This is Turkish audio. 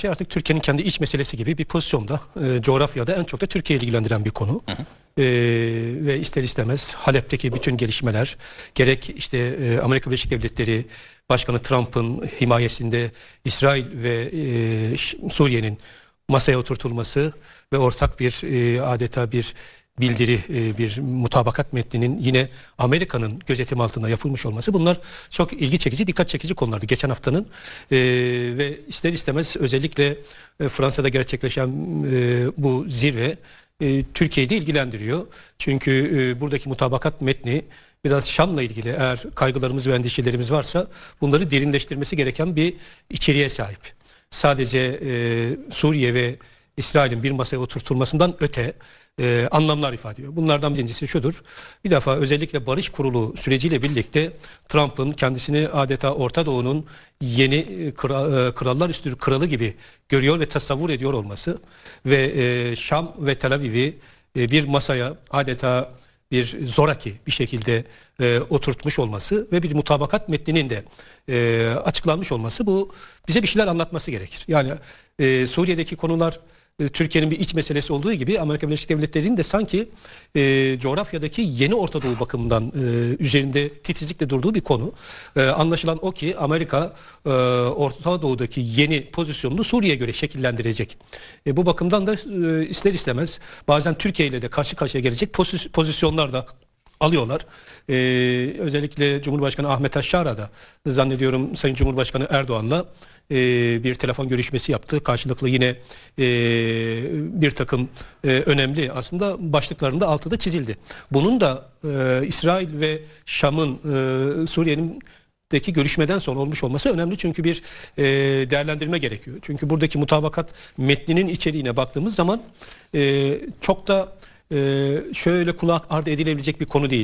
şey artık Türkiye'nin kendi iç meselesi gibi bir pozisyonda. E, coğrafyada en çok da Türkiye'yi ilgilendiren bir konu. E, ve ister istemez Halep'teki bütün gelişmeler gerek işte e, Amerika Birleşik Devletleri Başkanı Trump'ın himayesinde İsrail ve e, Suriye'nin masaya oturtulması ve ortak bir e, adeta bir bildiri, e, bir mutabakat metninin yine Amerika'nın gözetim altında yapılmış olması bunlar çok ilgi çekici, dikkat çekici konulardı geçen haftanın E, ve ister istemez özellikle e, Fransa'da gerçekleşen bu zirve e, Türkiye'yi de ilgilendiriyor. Çünkü buradaki mutabakat metni biraz Şam'la ilgili eğer kaygılarımız ve endişelerimiz varsa bunları derinleştirmesi gereken bir içeriğe sahip. Sadece Suriye ve İsrail'in bir masaya oturtulmasından öte e, anlamlar ifade ediyor. Bunlardan birincisi şudur. Bir defa özellikle barış kurulu süreciyle birlikte Trump'ın kendisini adeta Orta Doğu'nun yeni e, kra- e, krallar üstü kralı gibi görüyor ve tasavvur ediyor olması ve e, Şam ve Tel Aviv'i e, bir masaya adeta bir zoraki bir şekilde e, oturtmuş olması ve bir mutabakat metninin de e, açıklanmış olması bu bize bir şeyler anlatması gerekir. Yani e, Suriye'deki konular Türkiye'nin bir iç meselesi olduğu gibi Amerika Birleşik Devletleri'nin de sanki e, coğrafyadaki yeni Orta Doğu bakımından e, üzerinde titizlikle durduğu bir konu. E, anlaşılan o ki Amerika e, Orta Doğu'daki yeni pozisyonunu Suriye'ye göre şekillendirecek. E, bu bakımdan da e, ister istemez bazen Türkiye ile de karşı karşıya gelecek pozis- pozisyonlar da alıyorlar. Ee, özellikle Cumhurbaşkanı Ahmet Aşşara da zannediyorum Sayın Cumhurbaşkanı Erdoğan'la e, bir telefon görüşmesi yaptı. Karşılıklı yine e, bir takım e, önemli aslında başlıklarında altı da çizildi. Bunun da e, İsrail ve Şam'ın e, Suriye'nin deki görüşmeden sonra olmuş olması önemli çünkü bir e, değerlendirme gerekiyor. Çünkü buradaki mutabakat metninin içeriğine baktığımız zaman e, çok da şöyle kulak ardı edilebilecek bir konu değil.